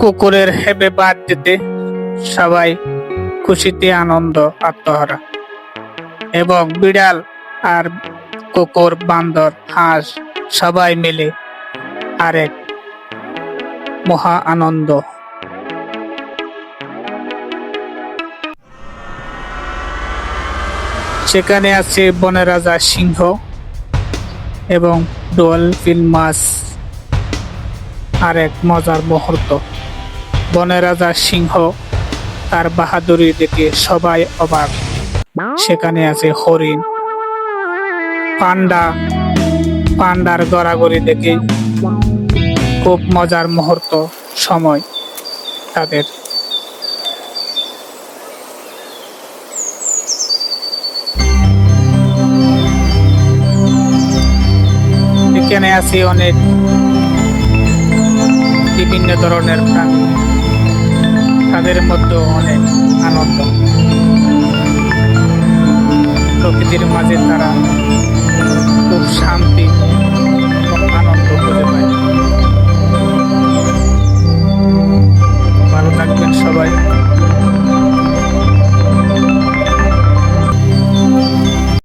কুকুরের হেবে বাদ দিতে সবাই খুশিতে আনন্দ, আত্মহারা। এবং বিড়াল আর কুকুর, বান্দর, হাঁস সবাই মিলে আরেক মহা আনন্দ। সেখানে আছে বনের রাজা সিংহ এবং ডলফিন মাছ। আর এক মজার মুহূর্ত। বনের রাজা সিংহ তার বাহাদুরি দেখে সবাই অবাক। সেখানে আছে হরিণ। পান্ডা, পান্ডার গড়াগড়ি দেখে খুব মজার মুহূর্ত, সময় তাদের। এখানে আছে অনেক বিভিন্ন ধরনের প্রাণী। তাদের মধ্যে অনেক আনন্দ। প্রকৃতির মাঝে তারা খুব